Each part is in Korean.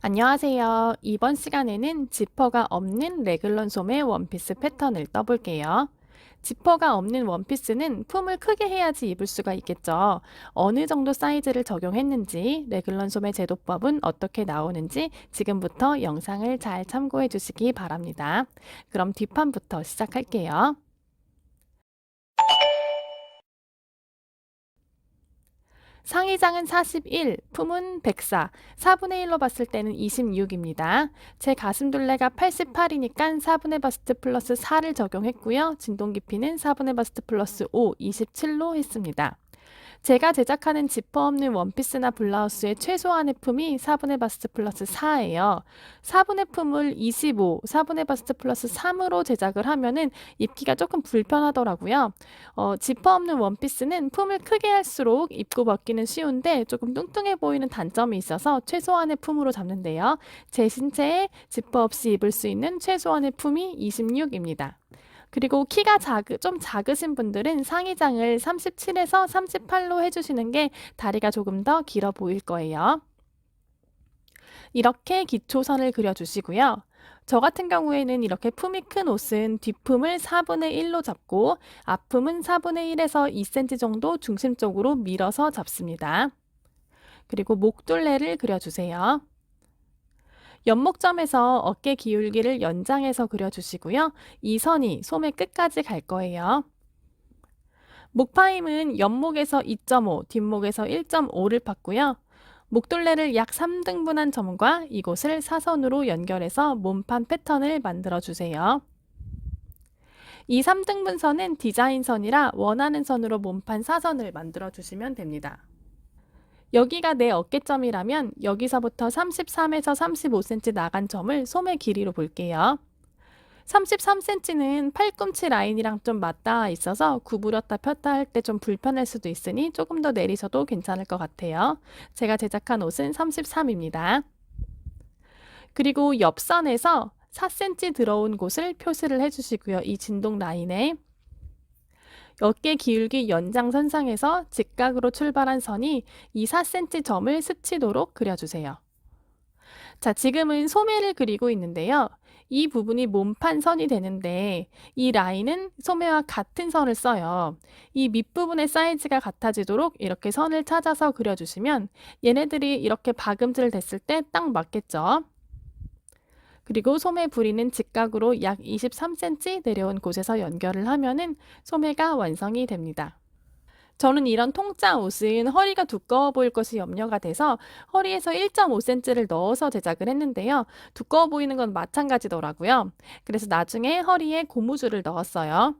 안녕하세요. 이번 시간에는 지퍼가 없는 레글런 솜의 원피스 패턴을 떠볼게요. 지퍼가 없는 원피스는 품을 크게 해야지 입을 수가 있겠죠. 어느 정도 사이즈를 적용했는지, 레글런 솜의 제도법은 어떻게 나오는지 지금부터 영상을 잘 참고해 주시기 바랍니다. 그럼 뒷판부터 시작할게요. 상의장은 41, 품은 104, 4분의 1로 봤을 때는 26입니다. 제 가슴 둘레가 88이니까 4분의 바스트 플러스 4를 적용했고요. 진동 깊이는 4분의 바스트 플러스 5, 27로 했습니다. 제가 제작하는 지퍼 없는 원피스나 블라우스의 최소한의 품이 4분의 바스트 플러스 4예요. 4분의 품을 25, 4분의 바스트 플러스 3으로 제작을 하면은 입기가 조금 불편하더라고요. 어, 지퍼 없는 원피스는 품을 크게 할수록 입고 벗기는 쉬운데 조금 뚱뚱해 보이는 단점이 있어서 최소한의 품으로 잡는데요. 제 신체에 지퍼 없이 입을 수 있는 최소한의 품이 26입니다. 그리고 키가 작으, 좀 작으신 분들은 상의장을 37에서 38로 해주시는 게 다리가 조금 더 길어 보일 거예요. 이렇게 기초선을 그려주시고요. 저 같은 경우에는 이렇게 품이 큰 옷은 뒷품을 4분의 1로 잡고 앞품은 4분의 1에서 2cm 정도 중심적으로 밀어서 잡습니다. 그리고 목둘레를 그려주세요. 연목점에서 어깨 기울기를 연장해서 그려주시고요. 이 선이 소매 끝까지 갈 거예요. 목파임은 옆목에서 2.5, 뒷목에서 1.5를 팠고요. 목둘레를 약 3등분한 점과 이곳을 사선으로 연결해서 몸판 패턴을 만들어 주세요. 이 3등분 선은 디자인 선이라 원하는 선으로 몸판 사선을 만들어 주시면 됩니다. 여기가 내 어깨점이라면 여기서부터 33에서 35cm 나간 점을 소매 길이로 볼게요. 33cm는 팔꿈치 라인이랑 좀 맞닿아 있어서 구부렸다 폈다 할 때 좀 불편할 수도 있으니 조금 더 내리셔도 괜찮을 것 같아요. 제가 제작한 옷은 33입니다. 그리고 옆선에서 4cm 들어온 곳을 표시를 해주시고요. 이 진동 라인에 어깨 기울기 연장선상에서 직각으로 출발한 선이 이 4cm 점을 스치도록 그려주세요. 자, 지금은 소매를 그리고 있는데요. 이 부분이 몸판 선이 되는데 이 라인은 소매와 같은 선을 써요. 이 밑부분의 사이즈가 같아지도록 이렇게 선을 찾아서 그려주시면 얘네들이 이렇게 박음질 됐을 때 딱 맞겠죠. 그리고 소매 부리는 직각으로 약 23cm 내려온 곳에서 연결을 하면은 소매가 완성이 됩니다. 저는 이런 통짜 옷은 허리가 두꺼워 보일 것이 염려가 돼서 허리에서 1.5cm를 넣어서 제작을 했는데요. 두꺼워 보이는 건 마찬가지더라고요. 그래서 나중에 허리에 고무줄을 넣었어요.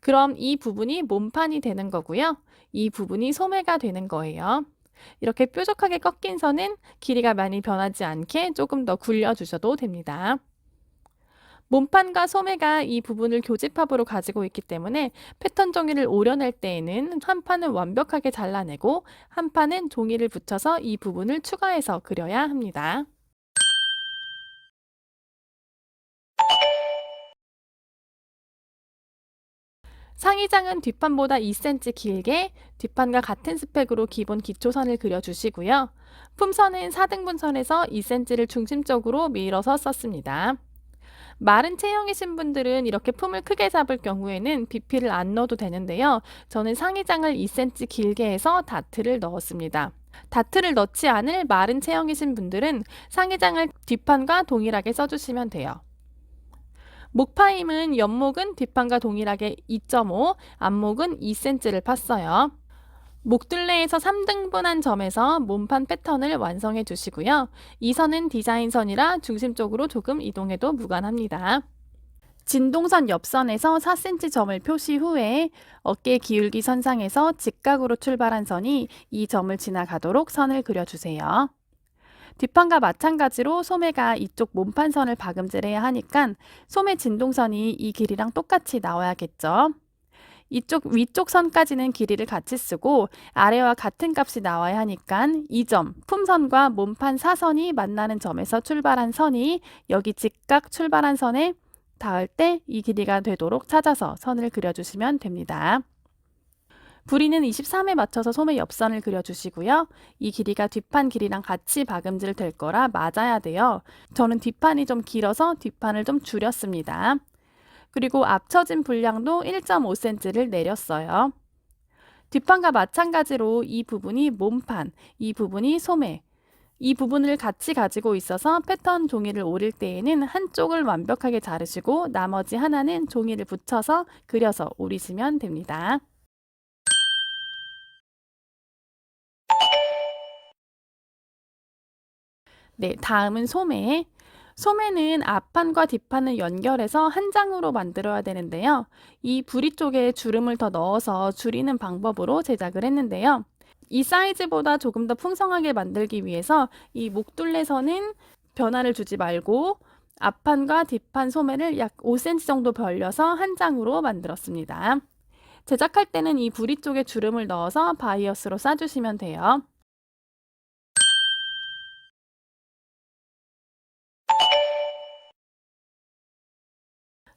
그럼 이 부분이 몸판이 되는 거고요. 이 부분이 소매가 되는 거예요. 이렇게 뾰족하게 꺾인 선은 길이가 많이 변하지 않게 조금 더 굴려주셔도 됩니다. 몸판과 소매가 이 부분을 교집합으로 가지고 있기 때문에 패턴 종이를 오려낼 때에는 한 판은 완벽하게 잘라내고 한 판은 종이를 붙여서 이 부분을 추가해서 그려야 합니다. 상의장은 뒷판보다 2cm 길게 뒷판과 같은 스펙으로 기본 기초선을 그려주시고요. 품선은 4등분선에서 2cm를 중심적으로 밀어서 썼습니다. 마른 체형이신 분들은 이렇게 품을 크게 잡을 경우에는 비피를 안 넣어도 되는데요. 저는 상의장을 2cm 길게 해서 다트를 넣었습니다. 다트를 넣지 않을 마른 체형이신 분들은 상의장을 뒷판과 동일하게 써주시면 돼요. 목파임은 옆목은 뒷판과 동일하게 2.5, 앞목은 2cm를 팠어요. 목둘레에서 3등분한 점에서 몸판 패턴을 완성해 주시고요. 이 선은 디자인 선이라 중심적으로 조금 이동해도 무관합니다. 진동선 옆선에서 4cm 점을 표시 후에 어깨 기울기 선상에서 직각으로 출발한 선이 이 점을 지나가도록 선을 그려주세요. 뒷판과 마찬가지로 소매가 이쪽 몸판선을 박음질해야 하니까 소매 진동선이 이 길이랑 똑같이 나와야겠죠. 이쪽 위쪽 선까지는 길이를 같이 쓰고 아래와 같은 값이 나와야 하니까 이 점, 품선과 몸판 사선이 만나는 점에서 출발한 선이 여기 직각 출발한 선에 닿을 때 이 길이가 되도록 찾아서 선을 그려주시면 됩니다. 부리는 23에 맞춰서 소매 옆선을 그려주시고요. 이 길이가 뒷판 길이랑 같이 박음질 될 거라 맞아야 돼요. 저는 뒷판이 좀 길어서 뒷판을 좀 줄였습니다. 그리고 앞처진 분량도 1.5cm를 내렸어요. 뒷판과 마찬가지로 이 부분이 몸판, 이 부분이 소매, 이 부분을 같이 가지고 있어서 패턴 종이를 오릴 때에는 한쪽을 완벽하게 자르시고 나머지 하나는 종이를 붙여서 그려서 오리시면 됩니다. 네, 다음은 소매. 소매는 앞판과 뒷판을 연결해서 한 장으로 만들어야 되는데요. 이 부리 쪽에 주름을 더 넣어서 줄이는 방법으로 제작을 했는데요. 이 사이즈보다 조금 더 풍성하게 만들기 위해서 이 목둘레선은 변화를 주지 말고 앞판과 뒷판 소매를 약 5cm 정도 벌려서 한 장으로 만들었습니다. 제작할 때는 이 부리 쪽에 주름을 넣어서 바이어스로 싸주시면 돼요.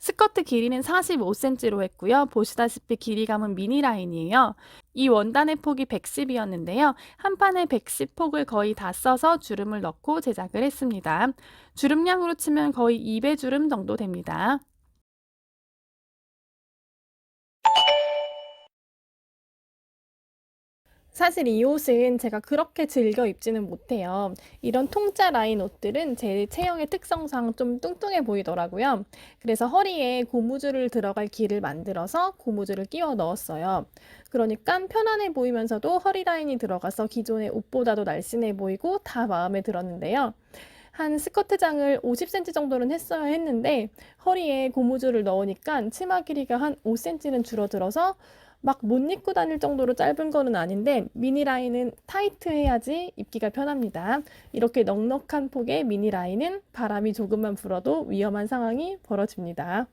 스커트 길이는 45cm로 했고요. 보시다시피 길이감은 미니 라인이에요. 이 원단의 폭이 110이었는데요. 한 판에 110폭을 거의 다 써서 주름을 넣고 제작을 했습니다. 주름량으로 치면 거의 2배 주름 정도 됩니다. 사실 이 옷은 제가 그렇게 즐겨 입지는 못해요. 이런 통짜 라인 옷들은 제 체형의 특성상 좀 뚱뚱해 보이더라고요. 그래서 허리에 고무줄을 들어갈 길을 만들어서 고무줄을 끼워 넣었어요. 그러니까 편안해 보이면서도 허리 라인이 들어가서 기존의 옷보다도 날씬해 보이고 다 마음에 들었는데요. 한 스커트장을 50cm 정도는 했어야 했는데 허리에 고무줄을 넣으니까 치마 길이가 한 5cm는 줄어들어서 막 못 입고 다닐 정도로 짧은 거는 아닌데 미니 라인은 타이트 해야지 입기가 편합니다. 이렇게 넉넉한 폭의 미니 라인은 바람이 조금만 불어도 위험한 상황이 벌어집니다.